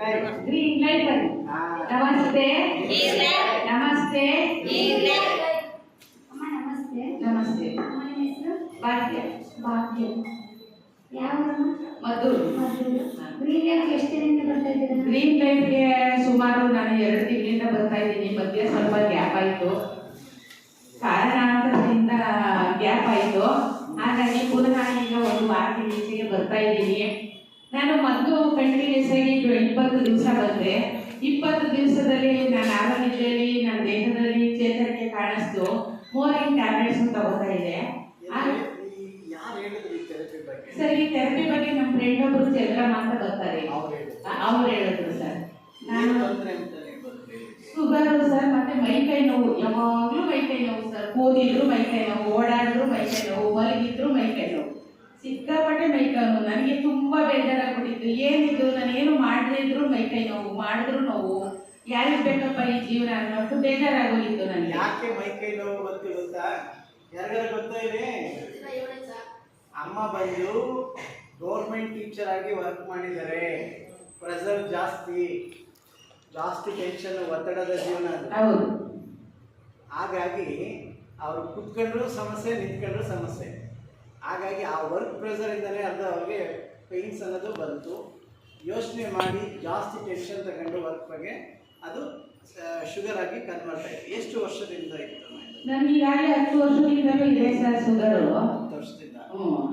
Green light ಬನ್ನಿ ನಮಸ್ತೆ. ನಮಸ್ತೆ. ಅಮ್ಮ ನಮಸ್ತೆ ಭಾಗ್ಯ. ಭಾಗ್ಯ. ಯಾವ ಮದ್ದೂರು. ಗ್ರೀನ್ ಲ್ಯಾಂಡ್ ಎಷ್ಟು ದಿನದಿಂದ ಬರ್ತಾ ಇದ್ದೀರಾ? ಗ್ರೀನ್ ಲೈಟ್ಗೆ ಸುಮಾರು ನಾನು ಎರಡು ತಿಂಗಳಿಂದ ಬರ್ತಾ ಇದ್ದೀನಿ. ಮಧ್ಯೆ ಸ್ವಲ್ಪ ಗ್ಯಾಪ್ ಆಯಿತು. ಕಾರಣಾಂತರದಿಂದ ಗ್ಯಾಪ್ ಆಯಿತು. ಹಾಗಾಗಿ ಪುನಃ ಈಗ ಒಂದು ವಾರದಿಂದ ಈಚೆಗೆ ಬರ್ತಾ ಇದ್ದೀನಿ. ನಾನು ಮೊದಲು ಕಂಟಿನ್ಯೂಸ್ ಆಗಿ ಇಪ್ಪತ್ತು ದಿವಸ ಬಂದೆ. ಇಪ್ಪತ್ತು ದಿವಸದಲ್ಲಿ ನಾನು ಆರೋಗ್ಯದಲ್ಲಿ ನನ್ನ ದೇಹದಲ್ಲಿ ಚೇತರಿಕೆ ಕಾಣಿಸ್ತು. ಮೋರಿನ್ ಟ್ಯಾಬ್ಲೆಟ್ಸ್ ತಗೋತಾ ಇದೆ ಸರ್ ಈ ಥೆರಪಿ ಬಗ್ಗೆ ನಮ್ಮ ಫ್ರೆಂಡ್ ಒಬ್ರು ಚೆಲ್ಲಮ್ಮ ಅಂತ ಬರ್ತಾರೆ. ಅವ್ರು ಹೇಳಿದ್ರು. ಸರ್. ನಾನು. ಶುಗರು ಸರ್ ಮತ್ತೆ ಮೈಕೈ ನೋವು. ಯಾವಾಗಲೂ ಮೈಕೈ ನೋವು ಸರ್. ಕೂದಿದ್ರು ಮೈಕೈ ನೋವು ಓಡಾಡಿದ್ರು ಮೈಕೈ ನೋವು ಮಲಗಿದ್ರು ಮೈಕೈ ನೋವು. ಸಿಕ್ಕಾಪಟ್ಟೆ ಮೈಕೈ ನೋವು. ನನಗೆ ತುಂಬಾ ಬೇಜಾರಾಗ್ಬಿಟ್ಟಿತ್ತು ಏನಿದು ನಾನು ಏನು ಮಾಡದೇ ಇದ್ರು ಮೈಕೈ ನೋವು ಮಾಡಿದ್ರು ನೋವು ಯಾರಿಗೆ ಬೇಕಪ್ಪ ಈ ಜೀವನ ಅನ್ನೋಷ್ಟು ಬೇಜಾರಾಗೋಗಿತ್ತು ನನಗೆ? ಯಾಕೆ ಮೈ ಕೈ ನೋವು ಬಂತು ಗೊತ್ತಾ ಯಾರಿಗಾರ ಗೊತ್ತಾ ಇದೆ? ಅಮ್ಮ ಬಂದು ಗೌರ್ಮೆಂಟ್ ಟೀಚರ್ ಆಗಿ ವರ್ಕ್ ಮಾಡಿದ್ದಾರೆ. ಪ್ರೆಸರ್ ಜಾಸ್ತಿ. ಜಾಸ್ತಿ ಟೆನ್ಷನ್ ಒತ್ತಡದ ಜೀವನ ಅದು. ಹಾಗಾಗಿ ಅವರು ಕುತ್ಕೊಂಡ್ರು ಸಮಸ್ಯೆ ನಿಂತ್ಕೊಂಡ್ರು ಸಮಸ್ಯೆ. ಹಾಗಾಗಿ ಆ ವರ್ಕ್ ಪ್ರೆಸರಿಂದನೇ ಅರ್ಧ ಅವ್ರಿಗೆ ಪೇನ್ಸ್ ಅನ್ನೋದು ಬಂತು. ಯೋಚನೆ ಮಾಡಿ ಜಾಸ್ತಿ ಟೆನ್ಷನ್ ತಗೊಂಡು ವರ್ಕ್ ಬಗ್ಗೆ ಅದು ಶುಗರ್ ಆಗಿ ಕನ್ವರ್ಟ್ ಆಯಿತು ಎಷ್ಟು ವರ್ಷದಿಂದ ಇತ್ತು? ನನಗೆ ಈಗಾಗಲೇ ಹತ್ತು ವರ್ಷದಿಂದಲೂ ಇದೆ ಸರ್ ಶುಗರು ವರ್ಷದಿಂದ.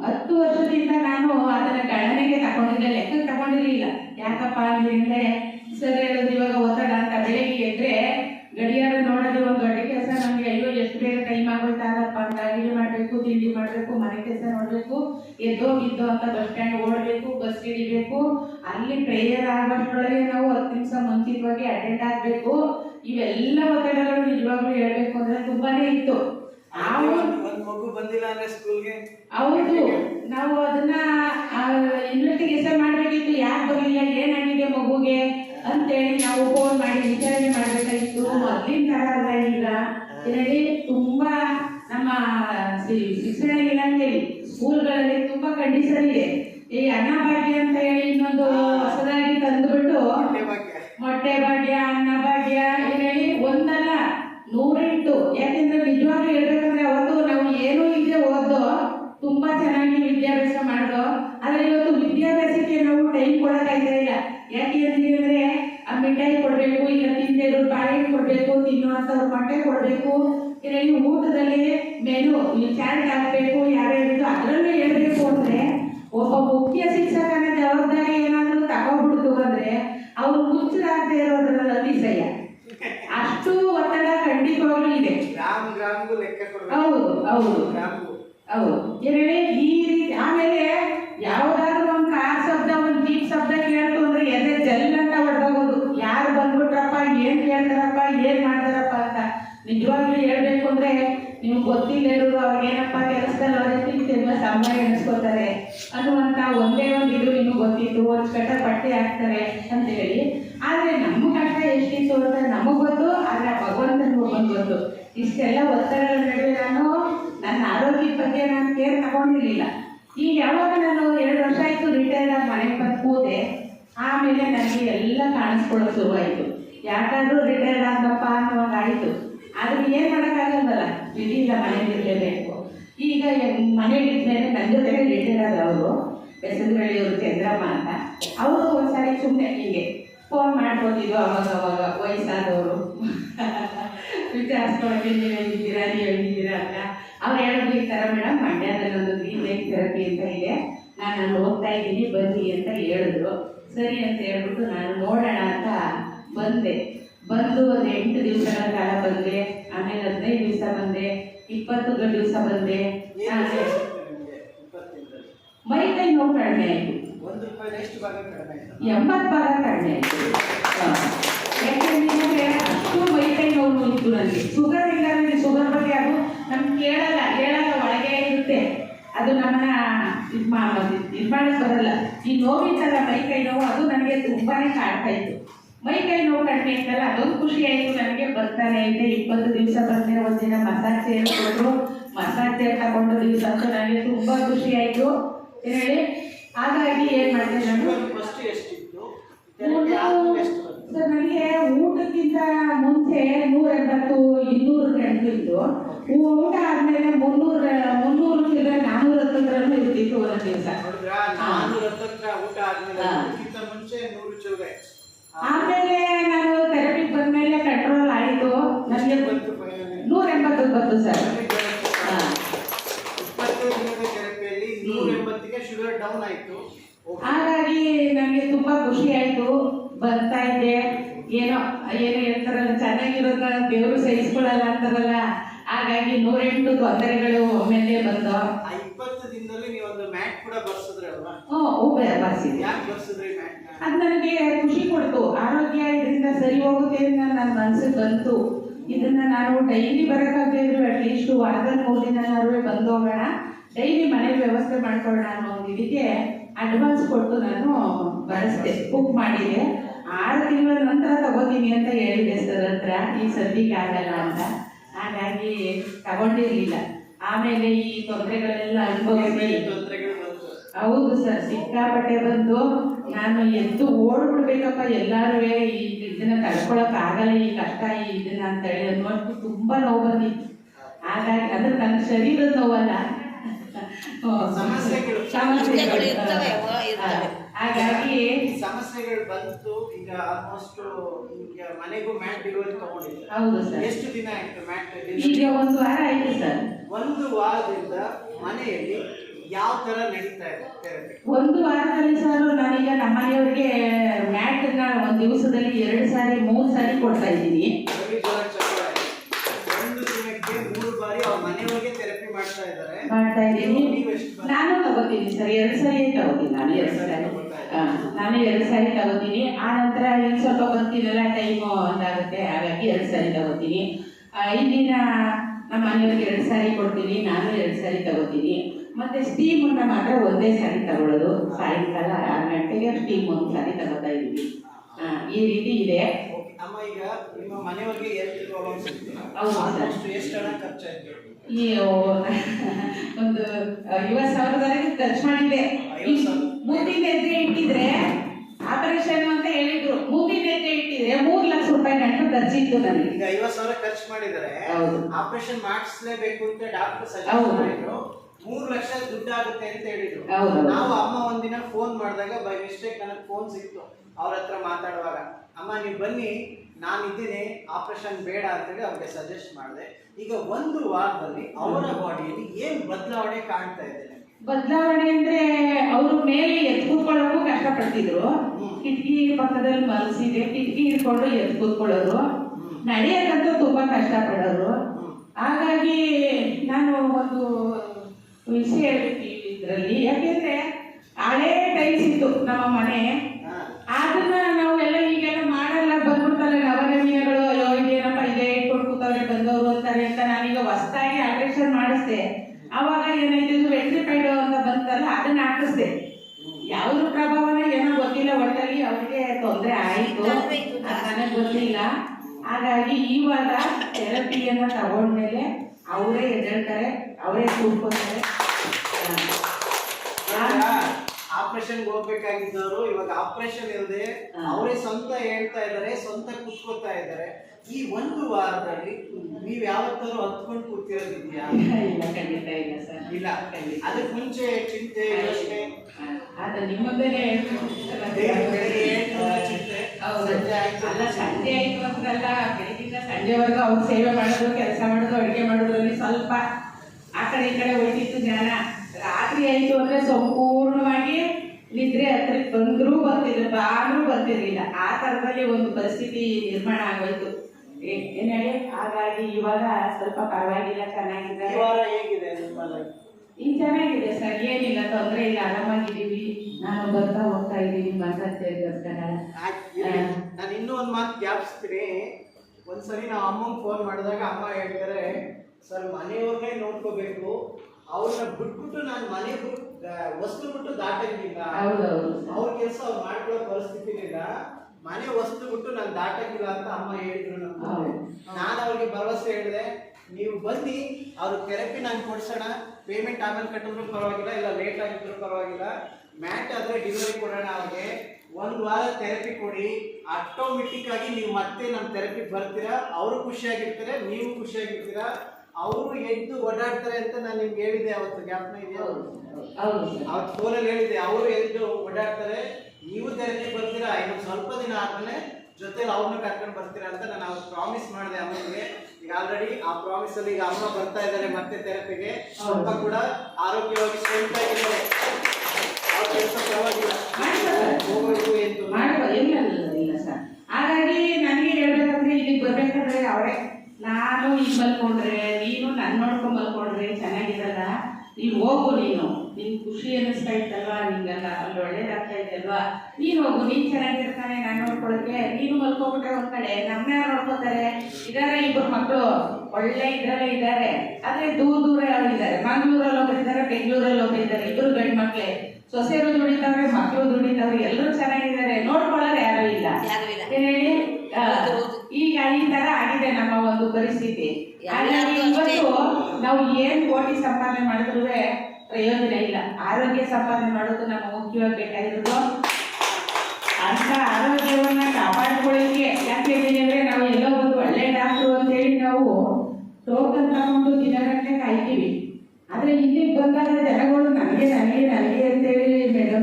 ಹತ್ತು ವರ್ಷದಿಂದ ನಾನು ಅದನ್ನ ಗಣನೆಗೆ ತಗೊಂಡಿಲ್ಲ ಲೆಕ್ಕ ತಗೊಂಡಿರ್ಲಿಲ್ಲ ಯಾಕಪ್ಪ ಅಂದ್ರೆ ಸರ್ ಹೇಳೋದು ಇವಾಗ ಒತ್ತಡ ಅಂತ ಬೆಳಿಗ್ಗೆ ಎದ್ರೆ ಗಡಿಯಾರ ನೋಡೋದು ಒಂದು ದೊಡ್ಡ ಕೆಲಸ ನಮ್ಗೆ ಅಯ್ಯೋ ಎಷ್ಟು ಬೇಗ ಟೈಮ್ ಆಗೋಯ್ತಾರಪ್ಪ ಅಂತ ಅಡಿಗೆ ಮಾಡಬೇಕು ತಿಂಡಿ ಮಾಡಬೇಕು ಮನೆ ಕೆಲಸ ನೋಡಬೇಕು ಎದ್ದೋ ಇದ್ದೋ ಅಂತ ಬಸ್ ಸ್ಟ್ಯಾಂಡ್ ಓಡಬೇಕು ಬಸ್ ಹಿಡಿಬೇಕು ಅಲ್ಲಿ ಪ್ರೇಯರ್ ಆಗೋಷ್ಟ್ರೊಳಗೆ ನಾವು ಹತ್ತು ನಿಮಿಷ ಮುಂಚಿತವಾಗಿ ಅಟೆಂಡ್ ಆಗಬೇಕು. ಇವೆಲ್ಲ ಒತ್ತಡಗಳು ನಿಜವಾಗ್ಲೂ ಹೇಳಬೇಕು ಅಂದ್ರೆ ತುಂಬಾನೇ ಇತ್ತು. ಮಗು ಬಂದಿಲ್ಲ ಅಂದ್ರೆ ಸ್ಕೂಲ್ಗೆ ಹೌದು. ನಾವು ಅದನ್ನ ಇನ್ವೆಸ್ಟಿಗೇಷನ್ ಮಾಡಬೇಕಿತ್ತು. ಯಾಕೆ ಬರಲಿಲ್ಲ ಏನಾಗಿದೆ ಮಗುಗೆ ಅಂತೇಳಿ ನಾವು ಫೋನ್ ಮಾಡಿ ವಿಚಾರಣೆ ಮಾಡಬೇಕಾಗಿತ್ತು. ಮೊದಲಿನ ತರ ಅಲ್ಲ ಈಗ. ತುಂಬಾ ನಮ್ಮ ಶಿಕ್ಷಣ ಇಲಾಖೆಯಲ್ಲಿ ಸ್ಕೂಲ್ಗಳಲ್ಲಿ ತುಂಬಾ ಕಂಡೀಷನ್ ಇದೆ. ಈ ಅನ್ನಭಾಗ್ಯ ಅಂತ ಹೇಳಿ ಇನ್ನೊಂದು ಹೊಸದಾಗಿ ತಂದುಬಿಟ್ಟು ಮೊಟ್ಟೆ ಭಾಗ್ಯ ಅನ್ನಭಾಗ್ಯ ಹೇಳಿ ಒಂದಲ್ಲ ನೂರೆಂಟು ಯಾಕೆಂದ್ರೆ ನಿಜವಾಗ್ಲೂ ಹೇಳ್ಬೇಕಂದ್ರೆ ಅವತ್ತು ನಾವು ಏನೂ ಇದೆ ಓದೋ ತುಂಬಾ ಚೆನ್ನಾಗಿ ವಿದ್ಯಾಭ್ಯಾಸ ಮಾಡೋದು. ಆದ್ರೆ ಇವತ್ತು ವಿದ್ಯಾಭ್ಯಾಸಕ್ಕೆ ನಾವು ಟೈಮ್ ಕೊಡಕ್ಕಾಗ್ತಾ ಇಲ್ಲ. ಯಾಕೆ ಹೇಳಿದ್ರೆ ಆ ಮಿಠಾಯಿ ಕೊಡಬೇಕು ಇಲ್ಲ ತಿಂದೆ ಇರೋ ಬಾಳೆಹಣ್ಣು ಕೊಡಬೇಕು ತಿನ್ನುವಂಥವ್ರು ಮೊಟ್ಟೆ ಕೊಡಬೇಕು. ಹೇಳಿ ಊಟದಲ್ಲಿ ಮೆನು ಆಗಬೇಕು ಹಾಕಬೇಕು ಯಾವ್ಯಾವ ಅದರಲ್ಲೂ ಹೇಳಬೇಕು ಅಂದ್ರೆ ಒಬ್ಬ ಮುಖ್ಯ ಶಿಕ್ಷಕನ ಜವಾಬ್ದಾರಿ ಏನಾದರೂ ತಗೋಬಿಡ್ತು ಅಂದ್ರೆ ಅವ್ರು ಮುಚ್ಚಲಾಗದೆ ಇರೋದ್ರಲ್ಲಿ ವಿಷಯ ಅಷ್ಟು ಒತ್ತಡ ಖಂಡಿತವಾಗ್ಲೂ ಇದೆ. ಹೌದು ಹೌದು. ಹೌದು. ಈ ರೀತಿ ಆಮೇಲೆ ಯಾವ್ದಾದ್ರು ಒಂದು ಕಾರ್ ಶಬ್ದ ಒಂದು ಜೀಪ್ ಶಬ್ದ ಕೇಳ್ತು ಅಂದ್ರೆ ಎದೆ ಜಲ್ ಅಂತ ಹೊಡೆದೋಗೋದು ಯಾರು ಬಂದ್ಬಿಟ್ರಪ್ಪ ಏನ್ ಕೇಳ್ತಾರಪ್ಪ ಏನ್ ಮಾಡ್ತಾರಪ್ಪ ಅಂತ ನಿಜವಾಗ್ಲೂ ಹೇಳ್ಬೇಕು ಅಂದ್ರೆ ನಿಮ್ಗೆ ಗೊತ್ತಿಲ್ಲ ಇರೋದು ಅವ್ರಿಗೇನಪ್ಪ ಕೆಲಸದಲ್ಲಿ ಅವರೇ ತಿಂತಿಲ್ಲ ಸಂಬಳ ಎಣಿಸ್ಕೋತಾರೆ. ಅನ್ನುವಂತ ಒಂದೇ ಒಂದು ಇದು ನಿಮ್ಗೆ ಗೊತ್ತಿತ್ತು, ಒಂದು ಕಟ್ಟ ಬಟ್ಟೆ ಹಾಕ್ತಾರೆ ಅಂತ ಹೇಳಿ. ಆದರೆ ನಮ್ಮ ಕಷ್ಟ ಎಷ್ಟಿತ್ತು ಅಂತ ನಮಗೆ ಗೊತ್ತು, ಆದರೆ ಭಗವಂತನಿಗೂ ಒಂದು ಗೊತ್ತು. ಇಷ್ಟೆಲ್ಲ ಒತ್ತಡಗಳ ನಡುವೆ ನಾನು ನನ್ನ ಆರೋಗ್ಯದ ಬಗ್ಗೆ ನಾನು ಕೇರ್ ತಗೊಂಡಿರಲಿಲ್ಲ. ಈಗ ಯಾವಾಗ ನಾನು ಎರಡು ವರ್ಷ ಆಯಿತು ರಿಟೈರ್ ಆಗಿ ಮನೆಗೆ ಬಂದು ಹೋದೆ ಆಮೇಲೆ ನನಗೆ ಎಲ್ಲ ಕಾಣಿಸ್ಕೊಳ್ಳೋಕೆ ಶುರುವಾಯಿತು. ಯಾಕಾದರೂ ರಿಟೈರ್ಡ್ ಆದಪ್ಪ ಅನ್ನುವಾಗ ಆಯಿತು. ಆದ್ರೆ ಏನು ಮಾಡೋಕ್ಕಾಗಲ್ವಲ್ಲ? ಬಿಡಿ ಇಲ್ಲ ಮನೇಲಿ ಇರಲೇಬೇಕು. ಈಗ ಮನೇಲಿ ಇದ್ಮೇಲೆ ನನ್ನ ಜೊತೆಗೆ ಅವರು ಹೆಸರು ಬೆಸಂದ್ರಳ್ಳಿಯವರು ಚಂದ್ರಮ್ಮ ಅಂತ, ಅವರು ಒಂದ್ಸಾರಿ ಸುಮ್ಮನೆ ಹೀಗೆ ಫೋನ್ ಮಾಡ್ಬೋದಿದ್ರು ಅವಾಗ ಅವಾಗ ವಯಸ್ಸಾದವರು. ವಿಚಾರಿಸ್ಕೊಂಡು, ನೀವು ಹೇಳಿದ್ದೀರಾ ನೀವು ಹೇಳಿದ್ದೀರಾ ಅಂತ. ಅವ್ರು ಹೇಳೋದು ಈ ಥರ ಮೇಡಮ್ ಮಂಡ್ಯದಲ್ಲಿ ಒಂದು ಗ್ರೀನ್ ಲೈಫ್ ಥೆರಪಿ ಅಂತ ಇದೆ. ನಾನು ಅಲ್ಲಿ ಹೋಗ್ತಾ ಇದ್ದೀನಿ, ಬನ್ನಿ ಅಂತ ಹೇಳಿದ್ರು. ಸರಿ ಅಂತ ಹೇಳ್ಬಿಟ್ಟು, ನಾನು ನೋಡೋಣ ಅಂತ ಬಂದೆ. ಬಂದು ಒಂದು ಎಂಟು ದಿವಸಗಳ ಕಾಲ ಬಂದೆ ಆಮೇಲೆ ಹದಿನೈದು ದಿವಸ ಬಂದೆ ಇಪ್ಪತ್ತು ದಿವಸ ಬಂದೆ ಮೈ ಕೈ ನೋವು ಕಡಿಮೆ ಆಯಿತು. ಎಂಬತ್ತು ಭಾಗ ಕಡಿಮೆ ಆಯಿತು. ಯಾಕೆಂದ್ರೆ ಅಷ್ಟು ಮೈ ಕೈ ನೋವು ಇತ್ತು ನನಗೆ. ಶುಗರ್ ಇಲ್ಲ ನನಗೆ ಶುಗರ್ ಬಗ್ಗೆ ಅದು ನಮ್ಗೆ ಕೇಳಲ್ಲ. ಹೇಳಲ್ಲ ಒಳಗೆ ಇರುತ್ತೆ. ಅದು ನಮ್ಮನ್ನ ಇದು ಮಾಡೋದು ಇದು ಮಾಡಕ್ಕೆ ಬರಲ್ಲ. ಈ ನೋವಿತ್ತಲ್ಲ ಮೈ ಕೈ ನೋವು ಅದು ನನಗೆ ತುಂಬಾನೇ ಕಾಡ್ತಾ ಇತ್ತು. ಮೈ ಕೈ ನೋವು ಕಡಿಮೆ ಇತ್ತಲ್ಲ ಅದೊಂದು ಖುಷಿ ಆಯಿತು. ನನಗೆ ಬರ್ತಾನೆ ಇದೆ ಇಪ್ಪತ್ತು ದಿವಸ ಬಂದೆ ಒಂದಿನ ಮಸಾಜ್ ಚೇರ್ ಕೊಟ್ಟರು ಮಸಾಜ್ ಚೇರ್ ತಗೊಂಡು ದಿವಸ ಅಂತೂ ನನಗೆ ತುಂಬ ಖುಷಿ ಆಯಿತು. ಹೇಳಿ? ಹಾಗಾಗಿ ಏನು ಮಾಡಿದೆ ನಾನು? ಸರ್ ನನಗೆ ಊಟಕ್ಕಿಂತ ಮುಂಚೆ ನೂರ ಎಂಬತ್ತು ಇನ್ನೂರು ಗಂಟು ಊಟ ಆದ್ಮೇಲೆ ಮುನ್ನೂರ ಮುನ್ನೂರು ಚಿಲ್ಲರೆ ನಾನ್ನೂರ ಹತ್ತರಲ್ಲೂ ಇರ್ತಿತ್ತು ಒಂದೊಂದು ದಿವಸ. ಊಟ ಆದ್ಮೇಲೆ ಮುಂಚೆ ನೂರು ಚಿಲ್ಲರೆ ಆಮೇಲೆ ನಾನು ಥೆರಪಿಗೆ ಬಂದ್ಮೇಲೆ ಕಂಟ್ರೋಲ್ ಆಯಿತು. ನನಗೆ. ನೂರ ಎಂಬತ್ತು ಬಂತು ಸರ್ ಹಾಗಾಗಿ ನನಗೆ ತುಂಬಾ ಖುಷಿ ಆಯ್ತು. ಬರ್ತಾ ಇದ್ದೆ. ಏನೋ ಏನೋ ಹೇಳ್ತಾರಲ್ಲ ಚೆನ್ನಾಗಿರೋದನ್ನ ದೇವರು ಸಹಿಸ್ಕೊಳ್ಳಲ್ಲ ಅಂತಾರಲ್ಲ. ಹಾಗಾಗಿ ನೂರೆಂಟು ತೊಂದರೆಗಳು ಒಮ್ಮೆಲೆ ಬಂದು. ಆ ಇಪ್ಪತ್ತು ದಿನದಲ್ಲಿ ನೀವು ಒಂದು ಮ್ಯಾಟ್ ಕೂಡ ಬರ್ಸಿದ್ರಿ ಅಲ್ವಾ? ಹ್ಞೂ ಬರ್ಸಿದ್ದೆ. ಅದು ನನಗೆ ಖುಷಿ ಸರಿ ಹೋಗುತ್ತೆ ಅಂತ ನನ್ನ ಮನಸ್ಸಿಗೆ ಬಂತು. ಇದನ್ನ ನಾನು ಡೈಲಿ ಬರೋಕ್ಕಾಗದೇ ಇದ್ರು ಅಟ್ಲೀಸ್ಟ್ ವಾರದಲ್ಲಿ ಮೂರು ದಿನನಾದ್ರೂ ಬಂದು ಹೋಗೋಣ. ಡೈಲಿ ಮನೆ ವ್ಯವಸ್ಥೆ ಮಾಡ್ಕೊಳ್ಳೋಣ ಅನ್ನೋ ಒಂದು ಇದಕ್ಕೆ ಅಡ್ವಾನ್ಸ್ ಕೊಟ್ಟು ನಾನು ಬಳಸಿದೆ ಬುಕ್ ಮಾಡಿದೆ. ಆರು ತಿಂಗಳ ನಂತರ ತಗೋತೀನಿ ಅಂತ ಹೇಳಿದೆ ಸರ್ ಹತ್ರ, ಈ ಸದ್ಯಕ್ಕೆ ಆಗಲ್ಲ ಅಂತ. ಹಾಗಾಗಿ ತಗೊಂಡಿರ್ಲಿಲ್ಲ. ಆಮೇಲೆ ಈ ತೊಂದರೆಗಳೆಲ್ಲ ಅನುಭವಿಸಿ ಹೌದು ಸರ್ ಸಿಕ್ಕಾಪಟ್ಟೆ ಬಂದು ನಾನು ಎದ್ದು ಓಡ್ಬಿಡ್ಬೇಕಪ್ಪ ಎಲ್ಲಾರು ಈ ಇದನ್ನ ತಡ್ಕೊಳಕ್ ಆಗಲ್ಲ ಈ ಕಷ್ಟ ಈ ಇದನ್ನ ಅಂತ ಹೇಳಿ ಅನ್ನೋಷ್ಟು ತುಂಬಾ ನೋವು ಬಂದಿತ್ತು. ಹಾಗಾಗಿ ಅಂದ್ರೆ ನನ್ನ ಶರೀರದ ನೋವಲ್ಲ. ಹಾಗಾಗಿ ಸಮಸ್ಯೆಗಳು ಬಂತು ಈಗ ಆಲ್ಮೋಸ್ಟ್ ಈಗ ಮನೆಗೂ ಮ್ಯಾಟ್ ಡೆಲಿವರಿ ತಗೊಂಡಿದ್ದೆ. ಹೌದು ಸರ್. ಎಷ್ಟು ದಿನ ಆಯ್ತು ಮ್ಯಾಟ್ ಈಗ ಒಂದು ವಾರ ಆಯ್ತು ಸರ್. ಒಂದು ವಾರದಿಂದ ಮನೆಯಲ್ಲಿ ಯಾವ ತರ ನಡೀತಾ ಇದೆ ಒಂದು ವಾರದಲ್ಲಿ ಸರ್ ನಾನೀಗ ಮ್ಯಾಟ್ ಮ್ಯಾಟನ್ನ ಒಂದು ದಿವಸದಲ್ಲಿ ಎರಡು ಸಾರಿ ಮೂರು ಸಾರಿ ಕೊಡ್ತಾ ಇದ್ದೀನಿ. ಒಂದು ದಿನಕ್ಕೆ ಮೂರು ಬಾರಿ ಅವ್ರ ಥೆರಪಿ ಮಾಡ್ತಾ ಇದ್ದಾರೆ. ಮಾಡ್ತಾ ಇದ್ದೀನಿ? ನಾನು ತಗೋತೀನಿ ಸರ್ ಎರಡು ಸಾರಿ ತಗೋತೀನಿ ನಾನು ಎರಡು ಸಾರಿ ನಾನು ಎರಡು ಸಾರಿ ತಗೋತೀನಿ. ಆ ನಂತರ ಇನ್ನು ಸ್ವಲ್ಪ ಬರ್ತೀನಲ್ಲ ಟೈಮು ಒಂದಾಗುತ್ತೆ ಹಾಗಾಗಿ ಎರಡು ಸಾರಿ ತಗೋತೀನಿ. ಇಲ್ಲಿನ ನಮ್ಮ ಮನೆಯವ್ರಿಗೆ ಎರಡು ಸಾರಿ ಕೊಡ್ತೀನಿ. ನಾನು ಎರಡು ಸಾರಿ ತಗೋತೀನಿ. ಮತ್ತೆ ಸ್ಟೀಮನ್ನ ಮಾತ್ರ ಒಂದೇ ಸಾರಿ ತಗೊಳ್ಳೋದು. ಸಾಯಂಕಾಲ ಆರು ಗಂಟೆಗೆ ಸ್ಟೀಮ್ ಒಂದು ಸಾರಿ ತಗೋತಾ ಇದೀವಿ ಈ ರೀತಿ ಇದೆ. ಅಮ್ಮ ಈಗ ನಿಮ್ಮ ಮನೆಯವ್ರಿಗೆ ಹೆಲ್ತ್ ಪ್ರಾಬ್ಲಮ್ಸ್ ಆಲ್ಮೋಸ್ಟ್ ಎಷ್ಟು ಹಣ ಖರ್ಚಾಯಿತು? ಈ ಒಂದು ಐವತ್ತು ಸಾವಿರದವರೆಗೆ ಖರ್ಚು ಸಾವಿರ? ಮುಂದಿನ ಹೆಜ್ಜೆ ಇಟ್ಟಿದ್ರೆ ಆಪರೇಷನ್ ಅಂತ ಹೇಳಿದ್ರು. ಮುಂದಿನ ಹೆಜ್ಜೆ ಇಟ್ಟಿದ್ರೆ ಮೂರು ಲಕ್ಷ ರೂಪಾಯಿ ನಡೆದು ಖರ್ಚು ಇತ್ತು ನನಗೆ ಈಗ ಐವತ್ತು ಸಾವಿರ ಖರ್ಚು ಮಾಡಿದ್ದಾರೆ. ಹೌದು. ಆಪರೇಷನ್ ಮಾಡಿಸ್ಲೇಬೇಕು ಅಂತ ಡಾಕ್ಟರ್ ಸಜೆಸ್ಟ್. ಮಾಡಿದ್ರು. ಮೂರು ಲಕ್ಷ ದುಡ್ಡು ಆಗುತ್ತೆ ಅಂತ ಹೇಳಿದ್ರು. ನಾವು ಅಮ್ಮ ಒಂದಿನ ಫೋನ್ ಮಾಡಿದಾಗ ಬೈ ಮಿಸ್ಟೇಕ್ ನನಗೆ ಫೋನ್ ಸಿಕ್ತು. ಅವ್ರ ಹತ್ರ ಮಾತಾಡುವಾಗ ಅಮ್ಮ ನೀವು ಬನ್ನಿ ನಾನು ಇದ್ದೀನಿ ಆಪರೇಷನ್ ಬೇಡ ಅಂತೇಳಿ ಅವ್ರಿಗೆ ಸಜೆಸ್ಟ್ ಮಾಡಿದೆ. ಈಗ ಒಂದು ವಾರದಲ್ಲಿ ಅವರ ಬಾಡಿಯಲ್ಲಿ ಏನು ಬದಲಾವಣೆ ಕಾಣ್ತಾ ಇದೆ ಬದಲಾವಣೆ ಅಂದ್ರೆ ಅವರು ಮೇಲೆ ಎದ್ದು ಕೂತ್ಕೊಳ್ಳೋಕ್ಕೂ ಕಷ್ಟಪಡ್ತಿದ್ರು. ಹ್ಮ್. ಕಿಟಕಿ ಪಕ್ಕದಲ್ಲಿ ಮಲಸಿದೆ ಕಿಟಕಿ ಹಿಡ್ಕೊಂಡು ಎದ್ದು ಕೂತ್ಕೊಳ್ಳೋರು ಹ್ಮ್. ನಡೆಯೋಕ್ಕಂತೂ ತುಂಬಾ ಕಷ್ಟಪಡೋರು. ಪಡೋರು ಹಾಗಾಗಿ ನಾನು ಒಂದು ವಿಷಯ ಹೇಳ್ತೀನಿ ಇದರಲ್ಲಿ. ಯಾಕೆಂದ್ರೆ ಹಳೇ ಟೈಲ್ಸ್ ಇತ್ತು ನಮ್ಮ ಮನೆ. ಅದನ್ನ ನಾವೆಲ್ಲ ಈಗೆಲ್ಲ ಮಾಡಲ್ಲ. ಬಂದ್ಬಿಡ್ತಾರೆ ನವನವೀನಗಳು ಅಯ್ಯೋ ಇದೇನಪ್ಪ ಇದೇ ಇಟ್ಕೊಂಡು ಕೂತವ್ರೆ ಬಂದವರು ಅಂತಾರೆ ಅಂತ ನಾನೀಗ ಹೊಸ್ದಾಗಿ ಆಲ್ಟ್ರೇಷನ್ ಮಾಡಿಸ್ದೆ. ಅವಾಗ ಏನಾಯ್ತು ಇದು ವೆಂಟ್ರಿಫೈಡ್ ಅಂತ ಬಂತಲ್ಲ ಅದನ್ನ ಹಾಕಿಸ್ದೆ. ಯಾವ್ದು ಪ್ರಭಾವನ ಏನೋ ಗೊತ್ತಿಲ್ಲ ಒಟ್ಟಲ್ಲಿ ಅವ್ರಿಗೆ ತೊಂದರೆ ಆಯಿತು. ನನಗೆ ಗೊತ್ತಿಲ್ಲ. ಹಾಗಾಗಿ ಇವಾಗ ಥೆರಪಿಯನ್ನು ತಗೊಂಡ್ಮೇಲೆ ಅವರೇ ಎದ್ದೇಳ್ತಾರೆ ಅವರೇ ಕೂತ್ಕೊತಾರೆ ಆಪರೇಷನ್ ಹೋಗ್ಬೇಕಾಗಿದ್ದವರು ಇವಾಗ ಆಪರೇಷನ್ ಇಲ್ಲದೆ. ಅವರೇ ಸ್ವಂತ ಹೇಳ್ತಾ ಇದ್ದಾರೆ ಸ್ವಂತ ಕುತ್ಕೋತಾ ಇದ್ದಾರೆ. ಈ ಒಂದು ವಾರದಲ್ಲಿ ನೀವ್ ಯಾವತ್ತಾರು ಹತ್ಕೊಂಡು ಕೂತಿರೋದಿದ್ಯಾ? ಇಲ್ಲ ಖಂಡಿತ ಇಲ್ಲ ಸರ್. ಇಲ್ಲ. ಖಂಡಿತ. ಅದಕ್ಕೆ ಮುಂಚೆ ಚಿಂತೆ ಯೋಚನೆ ಅದು ನಿಮ್ಮದೇನೆ ಬೆಳಗ್ಗೆ ಏಳ್ನೂರ ಚಿಂತೆ? ಅಲ್ಲ ಸಂಜೆ ಆಯ್ತು ಅಂತಲ್ಲ ಬೆಳಗಿಂದ ಸಂಜೆವರೆಗೂ ಅವ್ರು ಸೇವೆ ಮಾಡೋದು ಕೆಲಸ ಮಾಡೋದು ಅಡುಗೆ ಮಾಡೋದ್ರಲ್ಲಿ ಸ್ವಲ್ಪ ಆ ಕಡೆ ಈ ಕಡೆ ಹೋಗಿತ್ತು ಜ್ಞಾನ. ರಾತ್ರಿ ಆಯ್ತು ಅಂದ್ರೆ ಸಂಪೂರ್ಣವಾಗಿ ನಿದ್ರೆ ಹತ್ರಕ್ಕೆ ಬಂದರೂ ಬರ್ತಿದ್ರು ಆದ್ರೂ ಬರ್ತಿರ್ಲಿಲ್ಲ. ಆ ಥರದಲ್ಲಿ ಒಂದು ಪರಿಸ್ಥಿತಿ ನಿರ್ಮಾಣ ಆಗೋಯ್ತು. ಏ- ಏನ್ ಹೇಳಿ? ಹಾಗಾಗಿ ಇವಾಗ ಸ್ವಲ್ಪ ಪರವಾಗಿಲ್ಲ ಚೆನ್ನಾಗಿದೆ ಹೇಗಿದೆ ಈಗ ಚೆನ್ನಾಗಿದೆ ಸರ್ ಏನಿಲ್ಲ ತೊಂದರೆ ಇಲ್ಲ ಆರಾಮಾಗಿದ್ದೀವಿ. ನಾನು ಬರ್ತಾ ಹೋಗ್ತಾ ಇದ್ದೀನಿ ಬಂದಂತೆಗೋಸ್ಕರ ಇದ್ದೀನಿ. ನಾನು ಇನ್ನೂ ಒಂದು ಮಾತು ಜ್ಞಾಪಿಸ್ತೀನಿ. ಒಂದ್ಸರಿ ನಾವು ಅಮ್ಮಂಗೆ ಫೋನ್ ಮಾಡಿದಾಗ ಅಮ್ಮ ಹೇಳ್ತಾರೆ ಸರ್ ಮನೆಯವ್ರನ್ನೇ ನೋಡ್ಕೋಬೇಕು. ಅವ್ರನ್ನ ಬಿಟ್ಬಿಟ್ಟು ನಾನು ಮನೆ ಬಿಟ್ಟು ವಸ್ತು ಬಿಟ್ಟು ದಾಟಂಗಿಲ್ಲ. ಅವ್ರ ಕೆಲಸ ಅವ್ರು ಮಾಡ್ಕೊಳ್ಳೋ ಪರಿಸ್ಥಿತಿನಿಂದ ಮನೆ ವಸ್ತು ಬಿಟ್ಟು ನಾನು ದಾಟಂಗಿಲ್ಲ ಅಂತ ಅಮ್ಮ ಹೇಳಿದ್ರು ನಾನು ಅವ್ರಿಗೆ ಭರವಸೆ ಹೇಳಿದೆ ನೀವು ಬನ್ನಿ ಅವ್ರ ಥೆರಪಿ ನಾನು ಕೊಡ್ಸೋಣ. ಪೇಮೆಂಟ್ ಆಮೇಲೆ ಕಟ್ಟಿದ್ರು ಪರವಾಗಿಲ್ಲ ಇಲ್ಲ ಲೇಟ್ ಆಗಿದ್ರು ಪರವಾಗಿಲ್ಲ. ಮ್ಯಾಟ್ ಆದ್ರೆ ಡಿಲಿವರಿ ಕೊಡೋಣ ಅವ್ರಿಗೆ. ಒಂದು ವಾರ ಥೆರಪಿ ಕೊಡಿ. ಆಟೋಮೆಟಿಕ್ ಆಗಿ ನೀವು ಮತ್ತೆ ನಮ್ಮ ಥೆರಪಿ ಬರ್ತೀರಾ. ಅವರು ಖುಷಿಯಾಗಿರ್ತಾರೆ ನೀವು ಖುಷಿಯಾಗಿರ್ತೀರಾ. ಅವರು ಎದ್ದು ಓಡಾಡ್ತಾರೆ ಅಂತ ನಾನು ನಿಮ್ಗೆ ಹೇಳಿದೆ ಅವತ್ತು. ಜ್ಞಾಪನ ಇದೆಯಾ? ಸರ್ ಅವತ್ತು ಫೋನಲ್ಲಿ ಹೇಳಿದೆ ಅವರು ಎದ್ದು ಓಡಾಡ್ತಾರೆ. ನೀವು ಥೆರಪಿ ಬರ್ತೀರಾ? ಇನ್ನು ಸ್ವಲ್ಪ ದಿನ ಆದ್ಮೇಲೆ ಜೊತೆಲಿ ಅವ್ರನ್ನ ಕರ್ಕೊಂಡು ಬರ್ತೀರಾ ಅಂತ ನಾನು ಅವ್ರು ಪ್ರಾಮಿಸ್ ಮಾಡಿದೆ ಅಮ್ಮನಿಗೆ. ಈಗ ಆಲ್ರೆಡಿ ಆ ಪ್ರಾಮಿಸ್ ಅಲ್ಲಿ ಈಗ ಅಮ್ಮ ಬರ್ತಾ ಇದ್ದಾರೆ ಮತ್ತೆ ಥೆರಪಿಗೆ ಸ್ವಲ್ಪ ಕೂಡ ಆರೋಗ್ಯವಾಗಿ ಸ್ಟ್ರೆಂತ್ ಆಗಿದ್ದಾರೆ. ಮಾಡುವ ಇಲ್ಲ ಇಲ್ಲ ಸರ್. ಹಾಗಾಗಿ ನನಗೆ ಹೇಳ್ಬೇಕಂದ್ರೆ ಇಲ್ಲಿಗೆ ಬರ್ಬೇಕಂದ್ರೆ ಅವರೇ, ನಾನು ಈಗ ಮಲ್ಕೊಂಡ್ರೆ, ನೀನು ನನ್ನ ನೋಡ್ಕೊಂಡ್ ಮಲ್ಕೊಂಡ್ರೆ ಚೆನ್ನಾಗಿರಲ್ಲ. ನೀನು ಹೋಗು ನೀನು. ನಿನ್ ಖುಷಿ ಅನ್ನಿಸ್ತಾ ಇತ್ತಲ್ವಾ? ನಿಂಗೆಲ್ಲ ಅಲ್ಲಿ ಒಳ್ಳೇದಾಗ್ತಾ ಇದೆಯಲ್ವಾ? ನೀನು ಹೋಗು, ನೀನ್ ಚೆನ್ನಾಗಿರ್ತಾನೆ, ನಾನು ನೋಡ್ಕೊಳಕ್ಕೆ. ನೀನು ಮಲ್ಕೊಂಡ್ಬಿಟ್ರೆ ಒಂದ್ ಕಡೆ ನಮ್ಮನ್ನ ಯಾರು ನೋಡ್ಕೋತಾರೆ. ಇದಾರೆ ಇಬ್ಬರು ಮಕ್ಕಳು ಒಳ್ಳೆ ಇದ್ರಲ್ಲೇ ಇದ್ದಾರೆ ಆದ್ರೆ ದೂರ ದೂರ ಇದ್ದಾರೆ ಮಂಗ್ಳೂರಲ್ಲಿ ಒಬ್ಬರಿದ್ದಾರೆ ಬೆಂಗಳೂರಲ್ಲಿ ಒಬ್ಬರಿದ್ದಾರೆ ಇಬ್ಬರು ಗಂಡು ಮಕ್ಳೇ ಸೊಸೆರು ದುಡಿತಾವ್ರೆ ಮಕ್ಕಳು ದುಡಿತಾವ್ರೆ ಎಲ್ಲರೂ ಚೆನ್ನಾಗಿದ್ದಾರೆ. ನೋಡ್ಕೊಳ್ಳೋರು ಯಾರು ಇಲ್ಲ. ಹೇಳಿ. ಈಗ ಈ ತರ ಆಗಿದೆ ನಮ್ಮ ಒಂದು ಪರಿಸ್ಥಿತಿ. ಹಾಗಾಗಿ ಇವತ್ತು ನಾವು ಏನ್ ಕೋಟಿ ಸಂಪಾದನೆ ಮಾಡಿದ್ರು ಪ್ರಯೋಜನ ಇಲ್ಲ. ಆರೋಗ್ಯ ಸಂಪಾದನೆ ಮಾಡೋದು ನಮ್ಮ ಮುಖ್ಯವಾಗಿ ಬೇಕಾಗಿರೋದು. ಅಂತ ಆರೋಗ್ಯವನ್ನ ಕಾಪಾಡ್ಕೊಳ್ಳಿಕ್ಕೆ ಯಾಕೆ ಹೇಳಿದ್ರೆ ಅಂದ್ರೆ ನಾವು ಎಲ್ಲೋ ಒಂದು ಒಳ್ಳೆ ಡಾಕ್ಟ್ರು ಅಂತ ಹೇಳಿ ನಾವು ಟೋಕನ್ ತಗೊಂಡು ದಿನಗಟ್ಟಲೆ ಕಾಯ್ತೀವಿ. ಆದ್ರೆ ಇಲ್ಲಿಗೆ ಬಂದಾಗ ಜನಗಳು ನನಗೆ ನನಗೆ ನನಗೆ ಅಂತೇಳಿ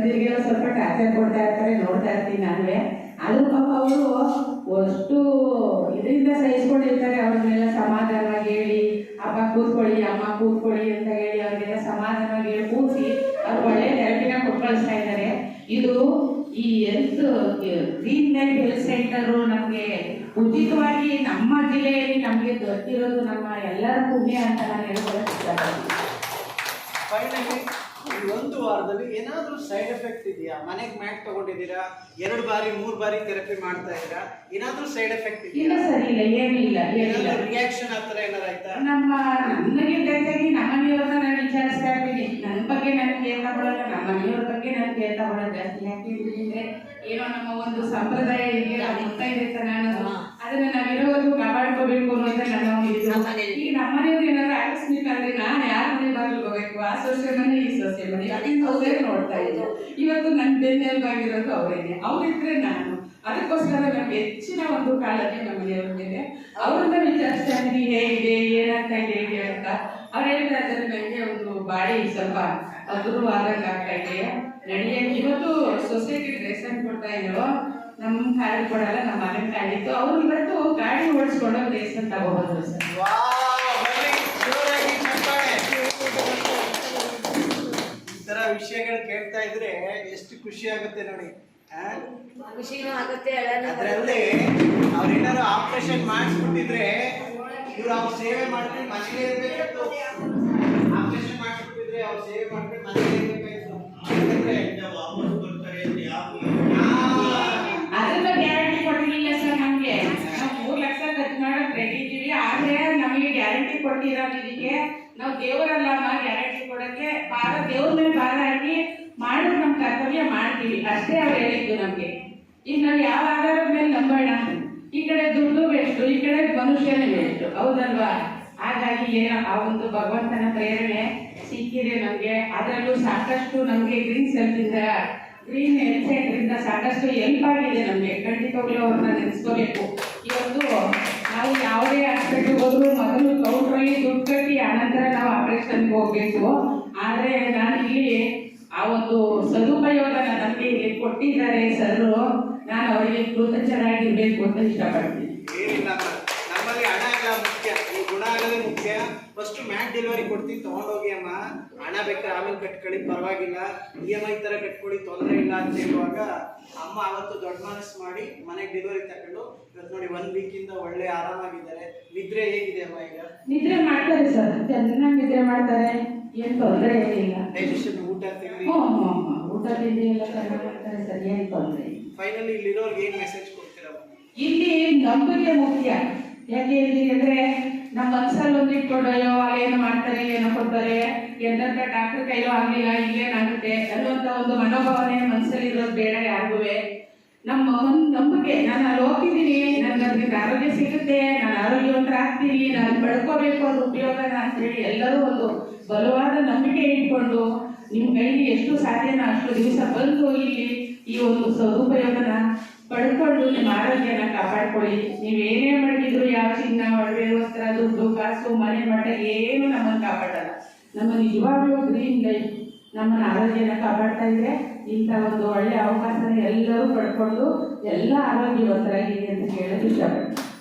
ತಿರುಗಿ ಸ್ವಲ್ಪ ಟಾರ್ಚರ್ ಕೊಡ್ತಾ ಇರ್ತಾರೆ, ನೋಡ್ತಾ ಇರ್ತೀನಿ ನಾನೇ ಅದು ಪಾಪ ಅವರು ಅಷ್ಟು ಇದರಿಂದ ಸಹಿಸ್ಕೊಂಡಿರ್ತಾರೆ, ಅವ್ರನ್ನೆಲ್ಲ ಸಮಾಧಾನವಾಗಿ ಹೇಳಿ, ಅಪ್ಪ ಕೂತ್ಕೊಳ್ಳಿ, ಅಮ್ಮ ಕೂತ್ಕೊಳ್ಳಿ ಅಂತ ಹೇಳಿ ಅವ್ರಿಗೆಲ್ಲ ಸಮಾಧಾನವಾಗಿ ಹೇಳಿ ಕೂರಿಸಿ ಅವ್ರು ಒಳ್ಳೆ ಥೆರಪಿನ ಕೊಟ್ಟು ಕಳಿಸ್ತಾ ಇದ್ದಾರೆ. ಇದು ಈ health green life health centre ನಮಗೆ ಉಚಿತವಾಗಿ ನಮ್ಮ ಜಿಲ್ಲೆಯಲ್ಲಿ ನಮಗೆ ದೊರೆತಿರೋದು ನಮ್ಮ ಎಲ್ಲರ ಪುಣ್ಯ ಅಂತ ನಾನು ಹೇಳ್ಕೊಳ್ಳೋದು ಫೈನಲಿ ಈ ಒಂದು ವಾರದಲ್ಲಿ ಏನಾದರೂ ಸೈಡ್ ಎಫೆಕ್ಟ್ ಇದೆಯಾ? ಮನೆಗೆ ಮ್ಯಾಟ್ ತಗೊಂಡಿದ್ದೀರಾ? ಎರಡು ಬಾರಿ ಮೂರು ಬಾರಿ ಥೆರಪಿ ಮಾಡ್ತಾ ಇದ್ದೀರಾ? ಏನಾದರೂ ಸೈಡ್ ಎಫೆಕ್ಟ್ ಇಲ್ಲ ಇದೆಯಾ ಸರ್ ಇಲ್ಲ ಏನು ಇಲ್ಲ ಏನಾದರೂ ರಿಯಾಕ್ಷನ್ ಆ ಥರ ಏನಾರು ಆಯ್ತಾ? ನಮ್ಮ ನನಗೆ ಬೇಕಾಗಿ ನಮ್ಮ ಮನೆಯವ್ರನ್ನ ನಾನು ವಿಚಾರಿಸ್ತಾ ಇರ್ತೀನಿ ನನ್ನ ಬಗ್ಗೆ ನನಗೆ ಕೇಳ್ತಾ ಬರೋಲ್ಲ ನಮ್ಮ ಮನೆಯವ್ರ ಬಗ್ಗೆ ನಾನು ಕೇಳ್ತಾ ಬರೋದು ಜಾಸ್ತಿ ಯಾಕೆ ಅಂದ್ರೆ ಏನೋ ನಮ್ಮ ಒಂದು ಸಂಪ್ರದಾಯ ಇದೆಯಲ್ಲ ಮುತ್ತೈದೆ ನಾನು ಅದನ್ನ ನಾವಿರೋದು ಕಾಪಾಡ್ಕೋಬೇಕು ಅನ್ನೋದೇ ನನ್ನ ಒಂದು. ಈಗ ನಮ್ಮನೆಯವ್ರು ಏನಾದ್ರು ಆಕಸ್ಮಿಕ ಅಂದ್ರೆ ನಾನು ಯಾರ ಮನೆ ಬಾಗಿಲು ಹೋಗ್ಬೇಕು ಆ ಸೊಸೆ ಮನೆ ಈ ಸೊಸೆ ಮನೆ ಅವರೇ ನೋಡ್ತಾ ಇದ್ರು. ಇವತ್ತು ನನ್ನ ಬೆನ್ನೆಲುಬಾಗಿರೋದು ಅವರೇನೆ. ಅವ್ರಿದ್ರೆ ನಾನು. ಅದಕ್ಕೋಸ್ಕರ ನಮ್ಗೆ ಹೆಚ್ಚಿನ ಒಂದು ಕಾಳಜಿ ನಮ್ಮ ಮನೆಯವ್ರ ಮೇಲೆ. ಅವ್ರನ್ನ ವಿಚಾರಿಸ್ತಾ ಇದ್ದೀನಿ ಹೇಗಿದೆ ಏನಾಗ್ತಾ ಇದೆ ಹೇಗೆ ಅಂತ ಅವ್ರು ಹೇಳ್ತಾ ಇದ್ದಾರೆ ನನಗೆ ಒಂದು ಬಾಡಿ ಸ್ವಲ್ಪ ಅದುರು ಆದಂಗೆ ಆಗ್ತಾ ಇದೆ ನಡೆಯಕ್ಕೆ ಇವತ್ತು ಸೊಸೈಟಿ ಡ್ರೆಸ್ ಅನ್ನು ಕೊಡ್ತಾ ಇದ್ರು. ನಮ್ಮ ಗಾಡಿ ಕೊಡಲ್ಲ ನಮ್ಮ ಮನೆ ಗಾಡಿ ಇತ್ತು. ಅವ್ರು ಇವತ್ತು ಗಾಡಿ ಓಡಿಸ್ಕೊಂಡು ಪ್ಲೇಸ್ಮೆಂಟ್ ತಗೋಬಂದ್ರು ಸರ್. ಈ ತರ ವಿಷಯಗಳು ಕೇಳ್ತಾ ಇದ್ರೆ ಎಷ್ಟು ಖುಷಿ ಆಗುತ್ತೆ ನೋಡಿ. ಆ? ಖುಷಿನೂ ಆಗುತ್ತೆ ಅದರಲ್ಲಿ ಅವ್ರೇನಾರು ಆಪರೇಷನ್ ಮಾಡಿಸ್ಬಿಟ್ಟಿದ್ರೆ ಇವ್ರು ಅವ್ರ ಸೇವೆ ಮಾಡ್ಕೊಂಡು ಮನೇಲೇ ಇರ್ಬೇಕಾಯ್ತು. ಆಪರೇಷನ್ ಮಾಡಿಸ್ಬಿಟ್ಟಿದ್ರೆ ಅವ್ರ ಸೇವೆ ಮಾಡ್ಕೊಂಡು ಮನೇಲೇ ಇರ್ಬೇಕಾಯ್ತು. ಯಾಕಂದ್ರೆ ಆ, ಕೊಟ್ಟಿರೋದು ಇದಕ್ಕೆ ನಾವು ದೇವರಲ್ಲಮ್ಮ ಗ್ಯಾರಂಟಿ ಕೊಡಕ್ಕೆ ಭಾರ, ದೇವ್ರ ಮೇಲೆ ಭಾರ ಹಾಕಿ ಮಾಡೋದು ನಮ್ ಕರ್ತವ್ಯ ಮಾಡ್ತೀವಿ. ಅಷ್ಟೇ ಅವ್ರು ಹೇಳಿದ್ದು ನಮ್ಗೆ. ಈಗ ನಾವು ಯಾವ ಆಧಾರದ ಮೇಲೆ ನಂಬೋಣ ಈ ಕಡೆ ದುಡ್ಡು ವೇಸ್ಟ್ ಈ ಕಡೆ ಮನುಷ್ಯನೇ ವೇಸ್ಟ್ ಹೌದಲ್ವಾ? ಹಾಗಾಗಿ ಏನೋ ಆ ಒಂದು ಭಗವಂತನ ಪ್ರೇರಣೆ ಸಿಕ್ಕಿದೆ ನಮ್ಗೆ. ಅದರಲ್ಲೂ ಸಾಕಷ್ಟು ನಮ್ಗೆ ಗ್ರೀನ್ ಸೆಲ್ಫಿಂದ ಗ್ರೀನ್ ಹೆಲ್ತ್ ಸೆಂಟ್ರಿಂದ ಸಾಕಷ್ಟು ಹೆಲ್ಪ್ ಆಗಿದೆ ನಮಗೆ. ಖಂಡಿತವಾಗ್ಲೂ ಅವ್ರನ್ನ ನೆನೆಸ್ಕೋಬೇಕು. ಇವತ್ತು ನಾವು ಯಾವುದೇ ಹಾಸ್ಪಿಟ್ಲಿಗೆ ಹೋದ್ರು ಮೊದಲು ಕೌಂಟ್ರಲ್ಲಿ ದುಡ್ಡು ಕಟ್ಟಿ ಆನಂತರ ನಾವು ಆಪರೇಷನ್ಗೆ ಹೋಗ್ಬೇಕು. ಆದರೆ ನಾನು ಇಲ್ಲಿ ಆ ಒಂದು ಸದುಪಯೋಗನ ನಮಗೆ ಇಲ್ಲಿ ಕೊಟ್ಟಿದ್ದಾರೆ ಸರ್ ನಾನು ಅವರಿಗೆ ಕೃತಜ್ಞರಾಗಿರ್ಬೇಕು ಅಂತ ಇಷ್ಟಪಡ್ತೀನಿ ಏನಿಲ್ಲ ಅಮ್ಮ. ನಮ್ಮಲ್ಲಿ ಹಣ ಎಲ್ಲ ಮುಖ್ಯ ಈ ಗುಣ ಆಗೋದೇ ಮುಖ್ಯ ಫಸ್ಟ್ ಮ್ಯಾಟ್ ಡೆಲಿವರಿ ಕೊಡ್ತೀವಿ ತಗೊಂಡೋಗಿ ಅಮ್ಮ. ಹಣ ಬೇಕಾದ್ರೆ ಆಮೇಲೆ ಕಟ್ಕೊಳ್ಳಿ ಪರವಾಗಿಲ್ಲ. ಇ ಎಂ ಐ ಥರ ಕಟ್ಕೊಳ್ಳಿ ತೊಂದರೆ ಇಲ್ಲ ಅಂತ ಹೇಳುವಾಗ ಅಮ್ಮ ಅವತ್ತು ದೊಡ್ಡ ಮನಸ್ಸು ಮಾಡಿ ಮನೆಗೆ ಡೆಲಿವರಿ ತಗೊಂಡು ಇವತ್ತು ನೋಡಿ ಒನ್ ವೀಕಿಂದ ಒಳ್ಳೆ ಆರಾಮಾಗಿದ್ದಾರೆ. ನಿದ್ರೆ ಹೇಗಿದೆ ಅಮ್ಮ ಈಗ? ನಿದ್ರೆ ಮಾಡ್ತಾರೆ ಸರ್ ಚೆನ್ನಾಗಿ ನಿದ್ರೆ ಮಾಡ್ತಾರೆ ಏನು ತೊಂದರೆ ಏನಿಲ್ಲ ಡೈಜೆಷನ್ ಊಟ ತಿಂಡಿ? ಊಟ ತಿಂಡಿ ಎಲ್ಲ ಮಾಡ್ತಾರೆ ಸರ್ ಏನು ತೊಂದರೆ ಫೈನಲಿ ಇಲ್ಲಿರೋರ್ಗೆ ಏನು ಮೆಸೇಜ್ ಕೊಡ್ತೀರಾ ಇಲ್ಲಿ ನಂಬಿಕೆ ಮುಖ್ಯ. ಯಾಕೆ ಇಲ್ಲಿ ಅಂದ್ರೆ ನಮ್ಮ ಮನ್ಸಲ್ಲಿ ಒಂದು ಇಟ್ಕೊಂಡಯ್ಯೋ ಏನು ಮಾಡ್ತಾರೆ, ಏನೋ ಕೊಡ್ತಾರೆ ಎಂತ ಡಾಕ್ಟರ್ ಕೈಲೋ ಆಗ್ಲಿಲ್ಲ ಇಲ್ಲೇನಾಗುತ್ತೆ ಅನ್ನುವಂತ ಒಂದು ಮನೋಭಾವನೆ ಮನಸ್ಸಲ್ಲಿ ಇರೋದು ಬೇಡ ಯಾರಿಗೂ. ನಮ್ಮ ಒಂದು ನಂಬಿಕೆ, ನಾನು ಅಲ್ಲಿ ಹೋಗ್ತಿದ್ದೀನಿ, ನನಗೆ ಆರೋಗ್ಯ ಸಿಗುತ್ತೆ, ನಾನು ಆರೋಗ್ಯವಂತರಾಗ್ತೀನಿ, ನಾನು ಪಡ್ಕೋಬೇಕು ಅದು ಉಪಯೋಗನ ಅಂತೇಳಿ ಎಲ್ಲರೂ ಒಂದು ಬಲವಾದ ನಂಬಿಕೆ ಇಟ್ಕೊಂಡು ನಿಮ್ಮ ಕೈಲಿ ಎಷ್ಟು ಸಾಧ್ಯನೋ ಅಷ್ಟು ದಿವಸ ಬಂದು ಇಲ್ಲಿ ಈ ಒಂದು ಸದುಪಯೋಗನ ಪಡ್ಕೊಂಡು ನಿಮ್ಮ ಆರೋಗ್ಯನ ಕಾಪಾಡ್ಕೊಳ್ಳಿ ನೀವೇನೇ ಮಾಡಿದ್ರು ಯಾವ ಚಿನ್ನ, ಒಡವೆ, ವಸ್ತ್ರ, ದುಡ್ಡು, ಕಾಸು, ಮನೆ, ಮಠ, ಏನು ನಮ್ಮನ್ನು ಕಾಪಾಡಲ್ಲ. ನಮ್ಮ ನಿಜವಾಗ್ಲೂ ಗ್ರೀನ್ ಲೈಫ್ ನಮ್ಮನ್ನ ಆರೋಗ್ಯನ ಕಾಪಾಡ್ತಾ ಇದೆ ಇಂಥ ಒಂದು ಒಳ್ಳೆ ಅವಕಾಶನ ಎಲ್ಲರೂ ಪಡ್ಕೊಂಡು ಎಲ್ಲ ಆರೋಗ್ಯವಂತರಾಗಿದೆ ಅಂತ ಹೇಳೋದು ಇಷ್ಟಪಡ್ತೀನಿ.